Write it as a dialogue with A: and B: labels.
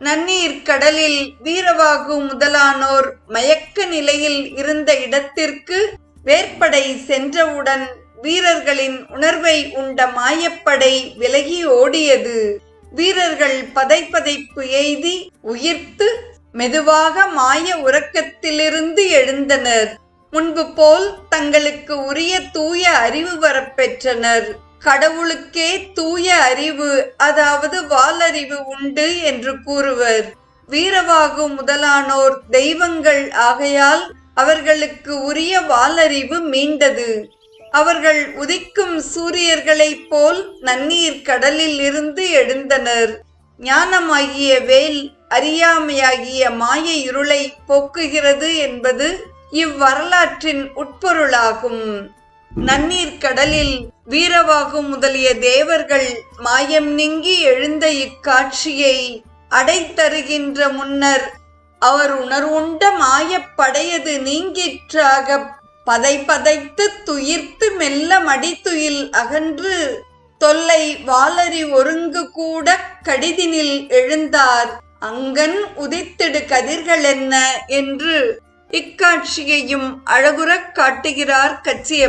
A: நன்னீர் கடலில் வீரவாகு முதலானோர் மயக்க நிலையில் இருந்த இடத்திற்கு வேற்படை சென்றவுடன் வீரர்களின் உணர்வை உண்ட மாயப்படை விலகி ஓடியது. வீரர்கள் பதைப்பதைப்பு எய்தி உயிர்த்து மெதுவாக மாய உறக்கத்திலிருந்து எழுந்தனர். முன்பு போல் தங்களுக்கு உரிய தூய அறிவு வரப்பெற்றனர். கடவுளுக்கே தூய அறிவு அதாவது வாலறிவு உண்டு என்று கூறுவர். வீரவாகு முதலானோர் தெய்வங்கள் ஆகையால் அவர்களுக்கு உரிய வாலறிவு மீண்டது. அவர்கள் உதிக்கும் சூரியர்களைப் போல் நன்னீர் கடலில் இருந்து எழுந்தனர். ஞானமாகிய வேல் அறியாமையாகிய மாய இருளை போக்குகிறது என்பது இவ்வரலாற்றின் உட்பொருளாகும். நன்னீர் கடலில் வீரவாகு முதலிய தேவர்கள் மாயம் நீங்கி எழுந்த இக்காட்சியை அடைத்தருகின்ற முன்னர் அவர் உணர்வுண்ட மாயப்படையது நீங்கிற்றாக. பதை பதைத்து துயிர்த்து மெல்ல மடித்துயில் அகன்று தொல்லை வாலறி ஒருங்கு கூட கடிதினில் எழுந்தார். அங்கன் உதித்திடு கதிர்கள் என்ன? என்று இக்காட்சியையும் அழகுறக் காட்டுகிறார் கச்சிய